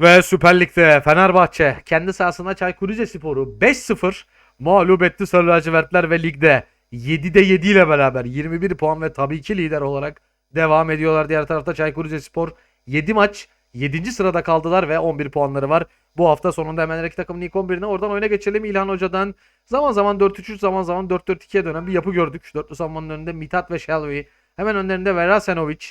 Ve Süper Lig'de Fenerbahçe kendi sahasında Çaykur Rizespor'u 5-0 mağlup etti Sarı Lacivertler ve ligde 7'de 7 ile beraber 21 puan ve tabii ki lider olarak devam ediyorlar. Diğer tarafta Çaykur Rizespor 7 maç 7. sırada kaldılar ve 11 puanları var. Bu hafta sonunda hemen iki takımın ilk 11'ine oradan oyuna geçelim. İlhan Hoca'dan zaman zaman 4-3-3 zaman zaman 4-4-2'ye dönen bir yapı gördük. Dörtlü savunmanın önünde Mithat ve Shelby. Hemen önlerinde Verasenovic,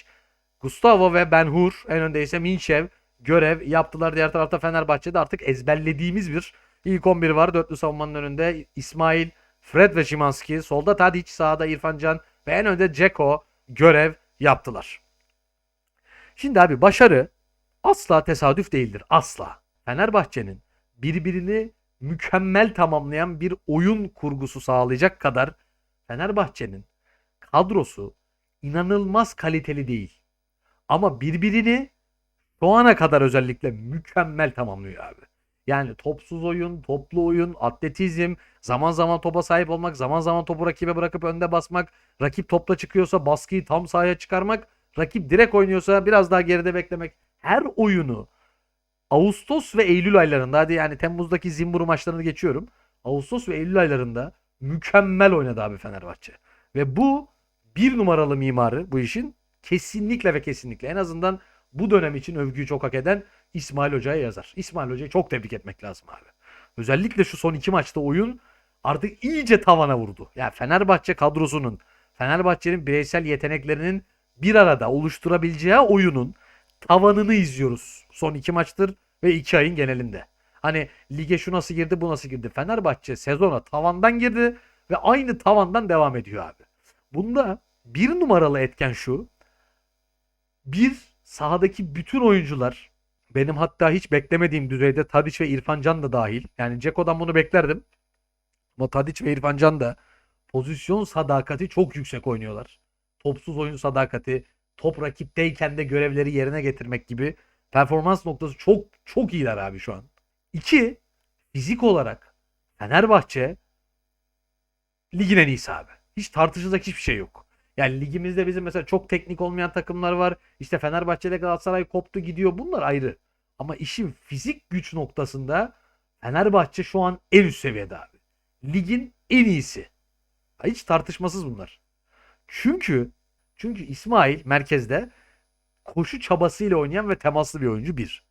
Gustavo ve Ben Hur. En önde ise Minçev görev yaptılar. Diğer tarafta Fenerbahçe'de artık ezberlediğimiz bir ilk 11 var. Dörtlü savunmanın önünde İsmail, Fred ve Şimanski. Solda Tadic, sağda İrfan Can ve en önde Ceko görev yaptılar. Şimdi abi başarı asla tesadüf değildir. Asla. Fenerbahçe'nin birbirini mükemmel tamamlayan bir oyun kurgusu sağlayacak kadar Fenerbahçe'nin kadrosu inanılmaz kaliteli değil. Ama birbirini şu ana kadar özellikle mükemmel tamamlıyor abi. Yani topsuz oyun, toplu oyun, atletizm, zaman zaman topa sahip olmak, zaman zaman topu rakibe bırakıp önde basmak, rakip topla çıkıyorsa baskıyı tam sahaya çıkarmak, rakip direkt oynuyorsa biraz daha geride beklemek. Her oyunu Ağustos ve Eylül aylarında hadi yani Temmuz'daki Zimbru maçlarını geçiyorum. Ağustos ve Eylül aylarında mükemmel oynadı abi Fenerbahçe. Ve bu bir numaralı mimarı bu işin kesinlikle ve kesinlikle en azından bu dönem için övgüyü çok hak eden İsmail Hoca'ya yazar. İsmail Hoca'yı çok tebrik etmek lazım abi. Özellikle şu son iki maçta oyun artık iyice tavana vurdu. Yani Fenerbahçe kadrosunun, Fenerbahçe'nin bireysel yeteneklerinin bir arada oluşturabileceği oyunun tavanını izliyoruz son iki maçtır ve iki ayın genelinde. Hani lige şu nasıl girdi bu nasıl girdi. Fenerbahçe sezona tavandan girdi ve aynı tavandan devam ediyor abi. Bunda bir numaralı etken şu. Bir sahadaki bütün oyuncular benim hatta hiç beklemediğim düzeyde Tadic ve İrfan Can da dahil. Yani Ceko'dan bunu beklerdim. Ama Tadic ve İrfan Can da pozisyon sadakati çok yüksek oynuyorlar. Topsuz oyun sadakati, top rakipteyken de görevleri yerine getirmek gibi performans noktası çok çok iyiler abi şu an. İki, fizik olarak Fenerbahçe ligin en iyisi abi. Hiç tartışılacak hiçbir şey yok. Yani ligimizde bizim mesela çok teknik olmayan takımlar var. İşte Fenerbahçe'de Galatasaray koptu gidiyor. Bunlar ayrı. Ama işin fizik güç noktasında Fenerbahçe şu an en üst seviyede abi. Ligin en iyisi. Hiç tartışmasız bunlar. Çünkü çünkü İsmail merkezde koşu çabasıyla oynayan ve temaslı bir oyuncu bir.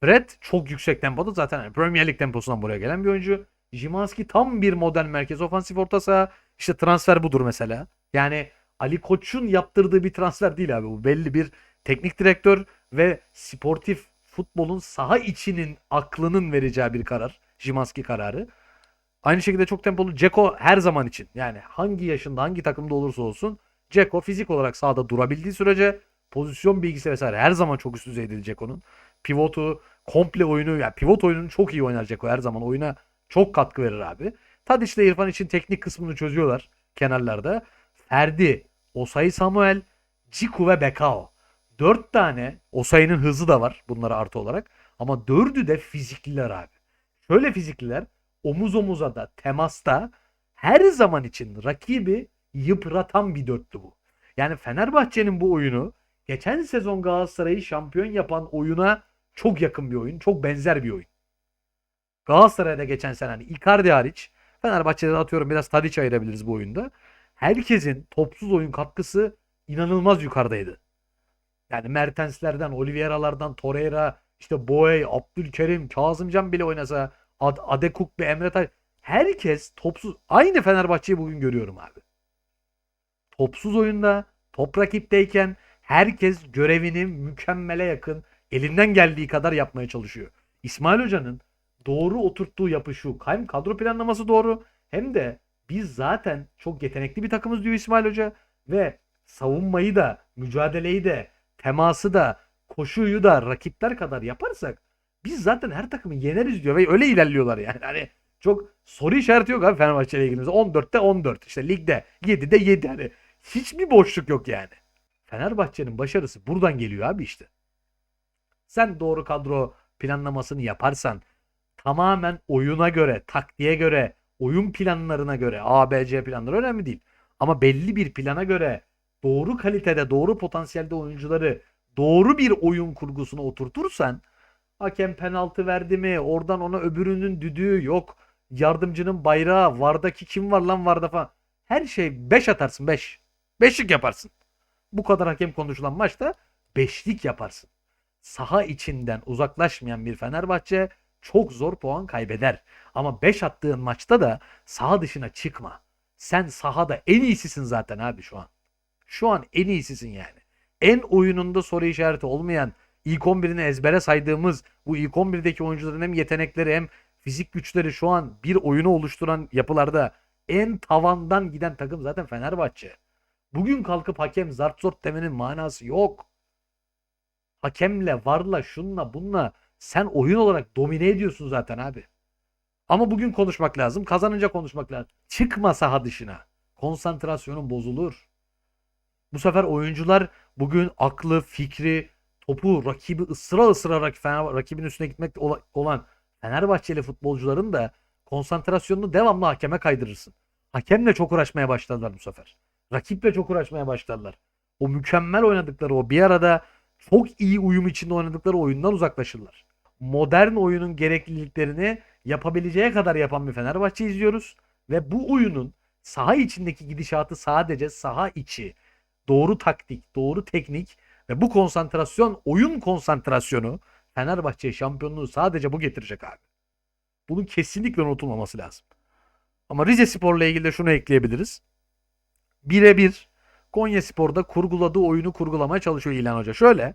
Fred çok yüksek tempoda zaten yani Premier Lig temposundan buraya gelen bir oyuncu. Jimanski tam bir modern merkez ofansif orta saha. İşte transfer budur mesela. Yani Ali Koç'un yaptırdığı bir transfer değil abi bu. Belli bir teknik direktör ve sportif futbolun saha içinin aklının vereceği bir karar. Jimanski kararı. Aynı şekilde çok tempolu Ceko her zaman için. Yani hangi yaşında hangi takımda olursa olsun Ceko fizik olarak sahada durabildiği sürece pozisyon bilgisi vesaire her zaman çok üst düzeyde Ceko'nun. Pivotu, komple oyunu yani pivot oyununu çok iyi oynar Ceko her zaman oyuna çok katkı verir abi. Tadic ile İrfan için teknik kısmını çözüyorlar kenarlarda. Ferdi, Osayi Samuel, Ciku ve Bekao. Dört tane Osayi'nin hızı da var bunlara artı olarak. Ama dördü de fizikliler abi. Şöyle fizikliler omuz omuza da temasta her zaman için rakibi yıpratan bir dörtlü bu. Yani Fenerbahçe'nin bu oyunu geçen sezon Galatasaray'ı şampiyon yapan oyuna çok yakın bir oyun. Çok benzer bir oyun. Galatasaray'da geçen sene hani Icardi hariç Fenerbahçe'de atıyorum biraz Tadic ayırabiliriz bu oyunda. Herkesin topsuz oyun katkısı inanılmaz yukarıdaydı. Yani Mertenslerden, Oliveira'lardan, Torreira, işte Boey, Abdülkerim, Kazımcan bile oynasa Ad Adekuk ve Emre Tay herkes topsuz aynı Fenerbahçe'yi bugün görüyorum abi. Topsuz oyunda, top rakipteyken herkes görevini mükemmele yakın elinden geldiği kadar yapmaya çalışıyor. İsmail Hoca'nın doğru oturttuğu yapı şu. Hem kadro planlaması doğru hem de biz zaten çok yetenekli bir takımız diyor İsmail Hoca ve savunmayı da, mücadeleyi de, teması da, koşuyu da rakipler kadar yaparsak biz zaten her takımı yeneriz diyor ve öyle ilerliyorlar yani. Hani çok soru işareti yok abi Fenerbahçe ile ilgili. Mesela 14'te 14 işte ligde 7'de 7 hani hiçbir boşluk yok yani. Fenerbahçe'nin başarısı buradan geliyor abi işte. Sen doğru kadro planlamasını yaparsan tamamen oyuna göre, taktiğe göre, oyun planlarına göre, A, B, C planları önemli değil. Ama belli bir plana göre doğru kalitede, doğru potansiyelde oyuncuları doğru bir oyun kurgusuna oturtursan Hakem penaltı verdi mi? Oradan ona öbürünün düdüğü yok. Yardımcının bayrağı. Vardaki kim var lan Varda falan. Her şey 5 atarsın 5. Beşlik yaparsın. Bu kadar hakem konuşulan maçta beşlik yaparsın. Saha içinden uzaklaşmayan bir Fenerbahçe çok zor puan kaybeder. Ama 5 attığın maçta da saha dışına çıkma. Sen sahada en iyisisin zaten abi şu an. Şu an en iyisisin yani. En oyununda soru işareti olmayan ilk 11'ini ezbere saydığımız bu ilk 11'deki oyuncuların hem yetenekleri hem fizik güçleri şu an bir oyunu oluşturan yapılarda en tavandan giden takım zaten Fenerbahçe. Bugün kalkıp hakem zart zort demenin manası yok. Hakemle, varla, şunla, bunla sen oyun olarak domine ediyorsun zaten abi. Ama bugün konuşmak lazım. Kazanınca konuşmak lazım. Çıkma saha dışına. Konsantrasyonun bozulur. Bu sefer oyuncular bugün aklı, fikri, topu rakibi ısıra ısıra rak- Fener- rakibin üstüne gitmek ola- olan Fenerbahçeli futbolcuların da konsantrasyonunu devamlı hakeme kaydırırsın. Hakemle çok uğraşmaya başladılar bu sefer. Rakiple çok uğraşmaya başladılar. O mükemmel oynadıkları o bir arada çok iyi uyum içinde oynadıkları oyundan uzaklaşırlar. Modern oyunun gerekliliklerini yapabileceği kadar yapan bir Fenerbahçe izliyoruz. Ve bu oyunun saha içindeki gidişatı sadece saha içi doğru taktik, doğru teknik ve bu konsantrasyon, oyun konsantrasyonu Fenerbahçe'ye şampiyonluğu sadece bu getirecek abi. Bunun kesinlikle unutulmaması lazım. Ama Rize Spor'la ilgili de şunu ekleyebiliriz. Birebir Konya Spor'da kurguladığı oyunu kurgulamaya çalışıyor İlhan Hoca. Şöyle,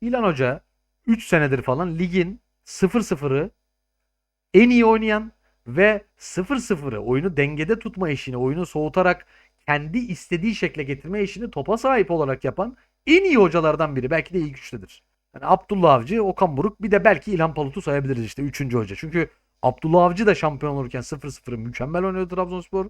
İlhan Hoca 3 senedir falan ligin 0-0'ı en iyi oynayan ve 0-0'ı oyunu dengede tutma işini, oyunu soğutarak kendi istediği şekle getirme işini topa sahip olarak yapan en iyi hocalardan biri. Belki de ilk üçtedir. Yani Abdullah Avcı, Okan Buruk bir de belki İlhan Palut'u sayabiliriz işte 3. hoca. Çünkü Abdullah Avcı da şampiyon olurken 0-0'ı mükemmel oynuyordu Trabzonspor.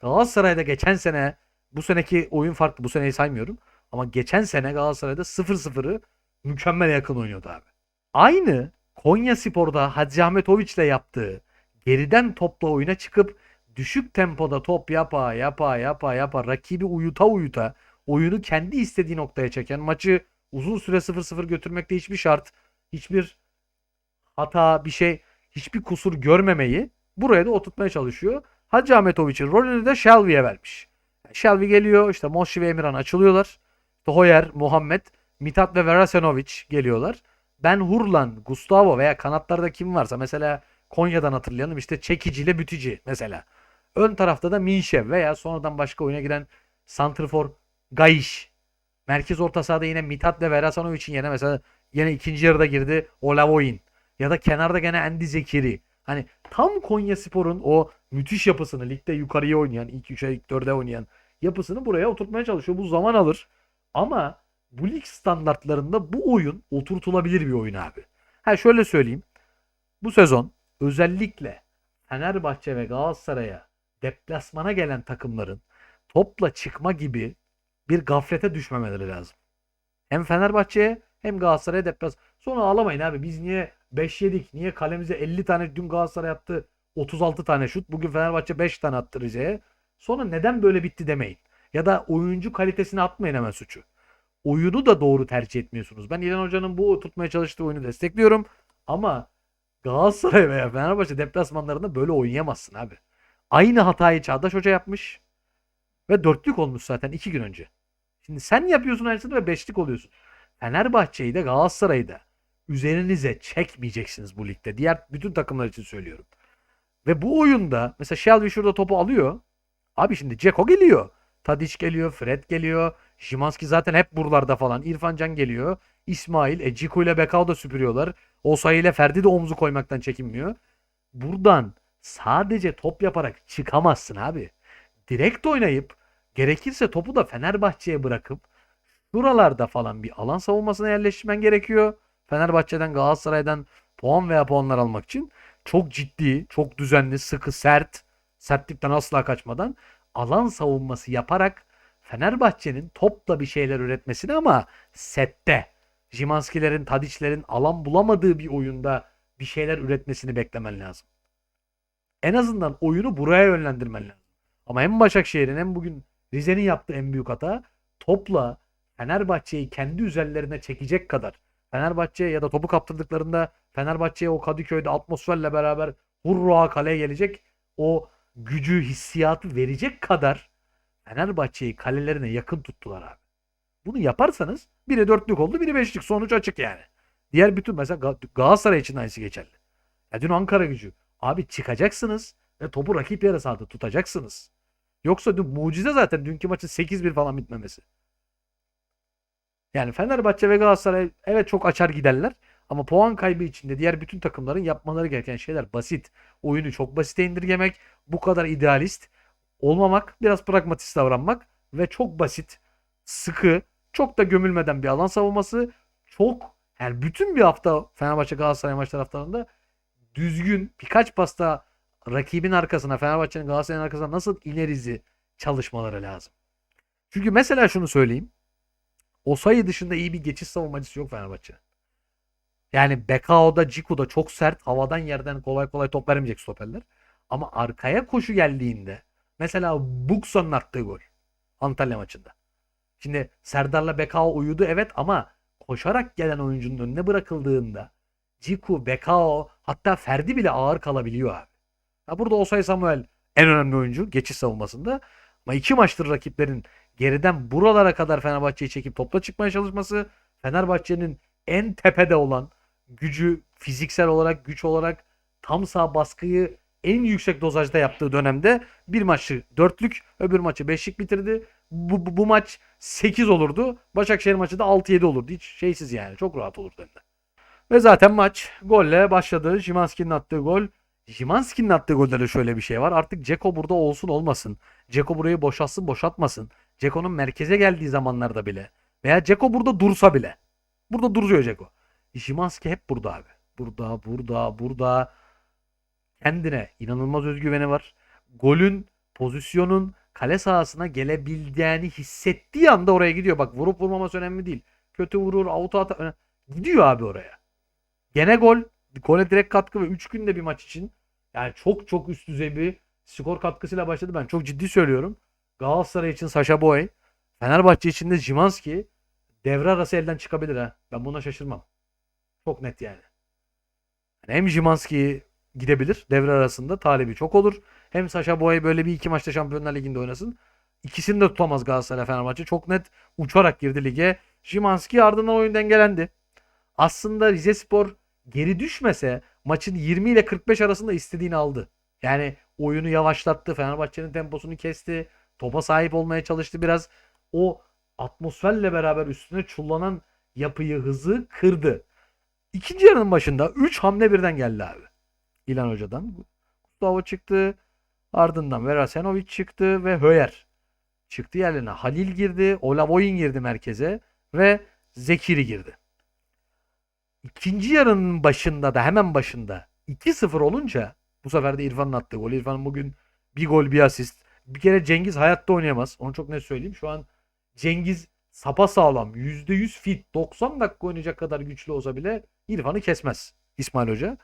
Galatasaray'da geçen sene bu seneki oyun farklı. Bu seneyi saymıyorum. Ama geçen sene Galatasaray'da 0-0'ı mükemmel yakın oynuyordu abi. Aynı Konya Spor'da Hacı Ahmetoviç'le yaptığı geriden topla oyuna çıkıp düşük tempoda top yapa yapa yapa yapa rakibi uyuta uyuta oyunu kendi istediği noktaya çeken maçı uzun süre 0-0 götürmekte hiçbir şart, hiçbir hata, bir şey, hiçbir kusur görmemeyi buraya da oturtmaya çalışıyor. Hacı Ahmetoviç'in rolünü de Shelby'ye vermiş. Shelby geliyor işte Moşi ve Emirhan açılıyorlar. Hoyer, Muhammed, Mithat ve Verasenovic geliyorlar. Ben Hurlan, Gustavo veya kanatlarda kim varsa mesela Konya'dan hatırlayalım işte Çekici ile Bütücü mesela. Ön tarafta da Minşev veya sonradan başka oyuna giren Santrfor Gayiş. Merkez orta sahada yine Mithat ve Verasanovic'in yerine mesela yine ikinci yarıda girdi Olavoyin. Ya da kenarda gene Endi Zekiri. Hani tam Konya Spor'un o müthiş yapısını ligde yukarıya oynayan, ilk 3'e ilk 4'e oynayan yapısını buraya oturtmaya çalışıyor. Bu zaman alır. Ama bu lig standartlarında bu oyun oturtulabilir bir oyun abi. Ha şöyle söyleyeyim. Bu sezon özellikle Fenerbahçe ve Galatasaray'a deplasmana gelen takımların topla çıkma gibi bir gaflete düşmemeleri lazım. Hem Fenerbahçe'ye hem Galatasaray'a deplas. Sonra ağlamayın abi biz niye 5 yedik? Niye kalemize 50 tane dün Galatasaray attı 36 tane şut. Bugün Fenerbahçe 5 tane attı Rize'ye. Sonra neden böyle bitti demeyin. Ya da oyuncu kalitesini atmayın hemen suçu. Oyunu da doğru tercih etmiyorsunuz. Ben İlhan Hoca'nın bu tutmaya çalıştığı oyunu destekliyorum. Ama Galatasaray veya Fenerbahçe deplasmanlarında böyle oynayamazsın abi. Aynı hatayı Çağdaş Hoca yapmış. Ve dörtlük olmuş zaten iki gün önce. Şimdi sen yapıyorsun aynısını ve beşlik oluyorsun. Fenerbahçe'yi de Galatasaray'ı da üzerinize çekmeyeceksiniz bu ligde. Diğer bütün takımlar için söylüyorum. Ve bu oyunda mesela Shelby şurada topu alıyor. Abi şimdi Ceko geliyor. Tadic geliyor. Fred geliyor. Şimanski zaten hep buralarda falan. İrfan Can geliyor. İsmail. E Ciko ile Bekao da süpürüyorlar. Osayi ile Ferdi de omzu koymaktan çekinmiyor. Buradan sadece top yaparak çıkamazsın abi. Direkt oynayıp gerekirse topu da Fenerbahçe'ye bırakıp şuralarda falan bir alan savunmasına yerleştirmen gerekiyor. Fenerbahçe'den Galatasaray'dan puan veya puanlar almak için çok ciddi, çok düzenli, sıkı, sert, sertlikten asla kaçmadan alan savunması yaparak Fenerbahçe'nin topla bir şeyler üretmesini ama sette Jimanskilerin, Tadiçlerin alan bulamadığı bir oyunda bir şeyler üretmesini beklemen lazım. En azından oyunu buraya yönlendirmen lazım. Ama hem Başakşehir'in hem bugün Rize'nin yaptığı en büyük hata topla Fenerbahçe'yi kendi üzerlerine çekecek kadar Fenerbahçe ya da topu kaptırdıklarında Fenerbahçe'ye o Kadıköy'de atmosferle beraber hurra kaleye gelecek o gücü, hissiyatı verecek kadar Fenerbahçe'yi kalelerine yakın tuttular abi. Bunu yaparsanız biri dörtlük oldu, biri beşlik. Sonuç açık yani. Diğer bütün mesela Ga- Galatasaray için aynısı geçerli. Ya dün Ankara gücü. Abi çıkacaksınız ve topu rakip yarı sahada tutacaksınız. Yoksa dün mucize zaten dünkü maçın 8-1 falan bitmemesi. Yani Fenerbahçe ve Galatasaray evet çok açar giderler. Ama puan kaybı içinde diğer bütün takımların yapmaları gereken şeyler basit. Oyunu çok basite indirgemek, bu kadar idealist olmamak, biraz pragmatist davranmak ve çok basit, sıkı, çok da gömülmeden bir alan savunması. Çok yani bütün bir hafta Fenerbahçe Galatasaray maç taraftarında düzgün birkaç pasta rakibin arkasına Fenerbahçe'nin Galatasaray'ın arkasına nasıl inerizi çalışmaları lazım. Çünkü mesela şunu söyleyeyim. O sayı dışında iyi bir geçiş savunmacısı yok Fenerbahçe'nin. Yani Bekao'da, Ciku'da çok sert, havadan yerden kolay kolay top vermeyecek stoperler. Ama arkaya koşu geldiğinde mesela Buksa'nın attığı gol Antalya maçında. Şimdi Serdar'la Bekao uyudu evet ama koşarak gelen oyuncunun önüne bırakıldığında Ciku, Bekao hatta Ferdi bile ağır kalabiliyor abi. Ya burada Osay Samuel en önemli oyuncu geçiş savunmasında. Ama iki maçtır rakiplerin geriden buralara kadar Fenerbahçe'yi çekip topla çıkmaya çalışması Fenerbahçe'nin en tepede olan gücü fiziksel olarak güç olarak tam sağ baskıyı en yüksek dozajda yaptığı dönemde bir maçı dörtlük öbür maçı beşlik bitirdi. Bu, bu, bu maç 8 olurdu. Başakşehir maçı da 6-7 olurdu. Hiç şeysiz yani. Çok rahat olurdu hem de. Ve zaten maç golle başladı. Şimanski'nin attığı gol. Şimanski'nin attığı golde de şöyle bir şey var. Artık Ceko burada olsun olmasın. Ceko burayı boşaltsın boşaltmasın. Ceko'nun merkeze geldiği zamanlarda bile. Veya Ceko burada dursa bile. Burada duruyor Ceko. Şimanski hep burada abi. Burada, burada, burada. Kendine inanılmaz özgüveni var. Golün, pozisyonun kale sahasına gelebildiğini hissettiği anda oraya gidiyor. Bak vurup vurmaması önemli değil. Kötü vurur, auto atar. Gidiyor abi oraya. Gene gol. Gole direkt katkı ve 3 günde bir maç için. Yani çok çok üst düzey bir skor katkısıyla başladı. Ben çok ciddi söylüyorum. Galatasaray için Saşa Boy. Fenerbahçe için de Zimanski devre arası elden çıkabilir ha. Ben buna şaşırmam. Çok net yani. Yani hem Zimanski gidebilir devre arasında talibi çok olur. Hem Saşa Boy böyle bir iki maçta Şampiyonlar Ligi'nde oynasın. İkisini de tutamaz Galatasaray Fenerbahçe. Çok net uçarak girdi lige. Zimanski ardından oyun dengelendi. Aslında Rizespor geri düşmese maçın 20 ile 45 arasında istediğini aldı. Yani oyunu yavaşlattı. Fenerbahçe'nin temposunu kesti. Topa sahip olmaya çalıştı biraz. O atmosferle beraber üstüne çullanan yapıyı, hızı kırdı. İkinci yarının başında 3 hamle birden geldi abi. İlan Hoca'dan. Gustavo çıktı. Ardından Verasenovic çıktı ve Höyer çıktı yerlerine. Halil girdi. Olavoyin girdi merkeze ve Zekiri girdi. İkinci yarının başında da hemen başında 2-0 olunca bu sefer de İrfan'ın attığı gol. İrfan bugün bir gol bir asist. Bir kere Cengiz hayatta oynayamaz. Onu çok net söyleyeyim. Şu an Cengiz sapa sağlam. %100 fit. 90 dakika oynayacak kadar güçlü olsa bile İrfan'ı kesmez İsmail Hoca.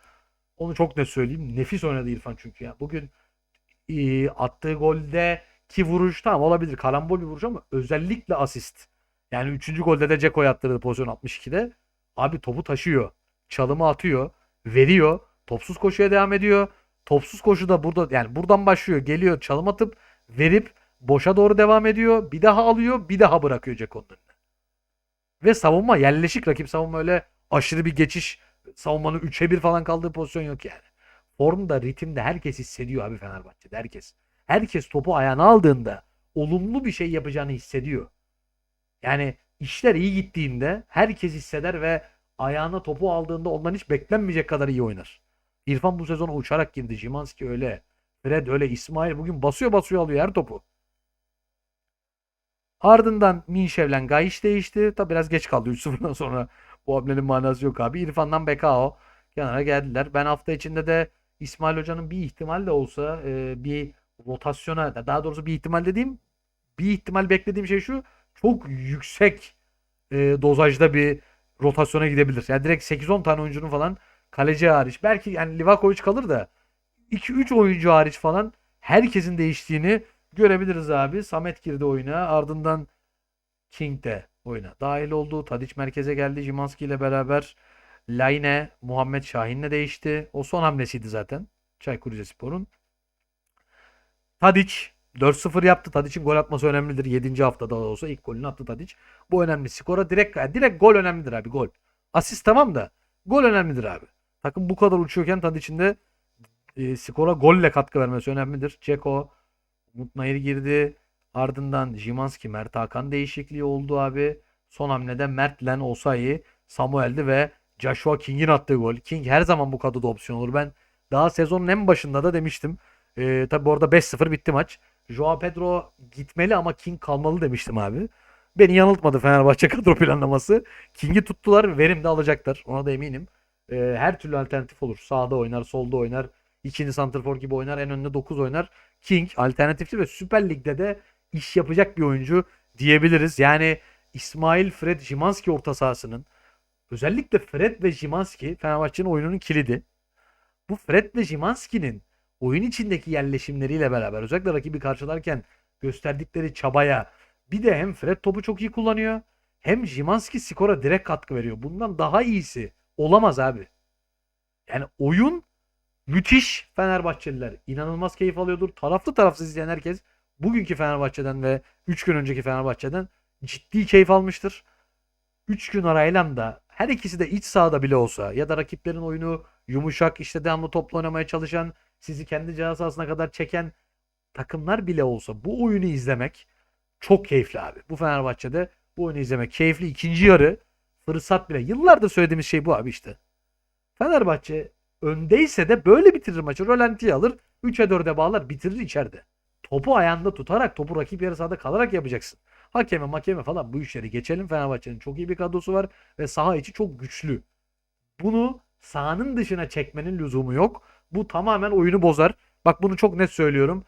Onu çok net söyleyeyim. Nefis oynadı İrfan çünkü ya. Bugün e, attığı golde ki vuruş tamam olabilir. Karambol bir vuruş ama özellikle asist. Yani 3. golde de Ceko attırdı pozisyon 62'de. Abi topu taşıyor. Çalımı atıyor. Veriyor. Topsuz koşuya devam ediyor. Topsuz koşu da burada yani buradan başlıyor. Geliyor çalım atıp verip boşa doğru devam ediyor. Bir daha alıyor. Bir daha bırakıyor Ceko'nun önüne. Ve savunma yerleşik rakip savunma öyle aşırı bir geçiş savunmanın 3'e 1 falan kaldığı pozisyon yok yani. Formda, ritimde herkes hissediyor abi Fenerbahçe'de herkes. Herkes topu ayağına aldığında olumlu bir şey yapacağını hissediyor. Yani işler iyi gittiğinde herkes hisseder ve ayağına topu aldığında ondan hiç beklenmeyecek kadar iyi oynar. İrfan bu sezona uçarak girdi. Jimanski öyle. Fred öyle. İsmail bugün basıyor basıyor alıyor her topu. Ardından Minşev'le Gayiş değişti. Tabi biraz geç kaldı 3-0'dan sonra. Bu hamlenin manası yok abi. İrfan'dan Bekao kenara geldiler. Ben hafta içinde de İsmail Hoca'nın bir ihtimal de olsa e, bir rotasyona daha doğrusu bir ihtimal dediğim bir ihtimal beklediğim şey şu çok yüksek e, dozajda bir rotasyona gidebilir. Yani direkt 8-10 tane oyuncunun falan kaleci hariç. Belki yani Livakovic kalır da 2-3 oyuncu hariç falan herkesin değiştiğini görebiliriz abi. Samet girdi oyuna. Ardından King de oyuna dahil oldu. Tadic merkeze geldi. Jimanski ile beraber Layne Muhammed Şahin'le değişti. O son hamlesiydi zaten. Çaykur Rizespor'un. Tadic 4-0 yaptı. Tadic'in gol atması önemlidir. 7. haftada da olsa ilk golünü attı Tadic. Bu önemli. Skora direkt direkt gol önemlidir abi gol. Asist tamam da gol önemlidir abi. Takım bu kadar uçuyorken Tadic'in de e, skora golle katkı vermesi önemlidir. Ceko Umut Nayır girdi. Ardından Jimanski, Mert Hakan değişikliği oldu abi. Son hamlede Mert Len Osayi, Samuel'di ve Joshua King'in attığı gol. King her zaman bu kadroda opsiyon olur. Ben daha sezonun en başında da demiştim. Ee, tabi bu arada 5-0 bitti maç. Joao Pedro gitmeli ama King kalmalı demiştim abi. Beni yanıltmadı Fenerbahçe kadro planlaması. King'i tuttular, verim de alacaklar. Ona da eminim. Ee, her türlü alternatif olur. Sağda oynar, solda oynar. İkinci santrfor gibi oynar. En önünde 9 oynar. King alternatifli ve Süper Lig'de de iş yapacak bir oyuncu diyebiliriz. Yani İsmail Fred Jimanski orta sahasının özellikle Fred ve Jimanski Fenerbahçe'nin oyununun kilidi. Bu Fred ve Jimanski'nin oyun içindeki yerleşimleriyle beraber özellikle rakibi karşılarken gösterdikleri çabaya bir de hem Fred topu çok iyi kullanıyor hem Jimanski skora direkt katkı veriyor. Bundan daha iyisi olamaz abi. Yani oyun müthiş Fenerbahçeliler. inanılmaz keyif alıyordur. Taraflı tarafsız izleyen herkes bugünkü Fenerbahçe'den ve 3 gün önceki Fenerbahçe'den ciddi keyif almıştır. 3 gün arayla da her ikisi de iç sahada bile olsa ya da rakiplerin oyunu yumuşak işte devamlı topla oynamaya çalışan sizi kendi ceza sahasına kadar çeken takımlar bile olsa bu oyunu izlemek çok keyifli abi. Bu Fenerbahçe'de bu oyunu izlemek keyifli. İkinci yarı fırsat bile. Yıllardır söylediğimiz şey bu abi işte. Fenerbahçe öndeyse de böyle bitirir maçı. Rolanti'yi alır. 3'e 4'e bağlar bitirir içeride. Topu ayağında tutarak topu rakip yarı sahada kalarak yapacaksın. Hakeme makeme falan bu işleri geçelim. Fenerbahçe'nin çok iyi bir kadrosu var ve saha içi çok güçlü. Bunu sahanın dışına çekmenin lüzumu yok. Bu tamamen oyunu bozar. Bak bunu çok net söylüyorum.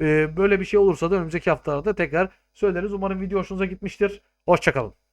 Ee, böyle bir şey olursa da önümüzdeki haftalarda tekrar söyleriz. Umarım video hoşunuza gitmiştir. Hoşçakalın.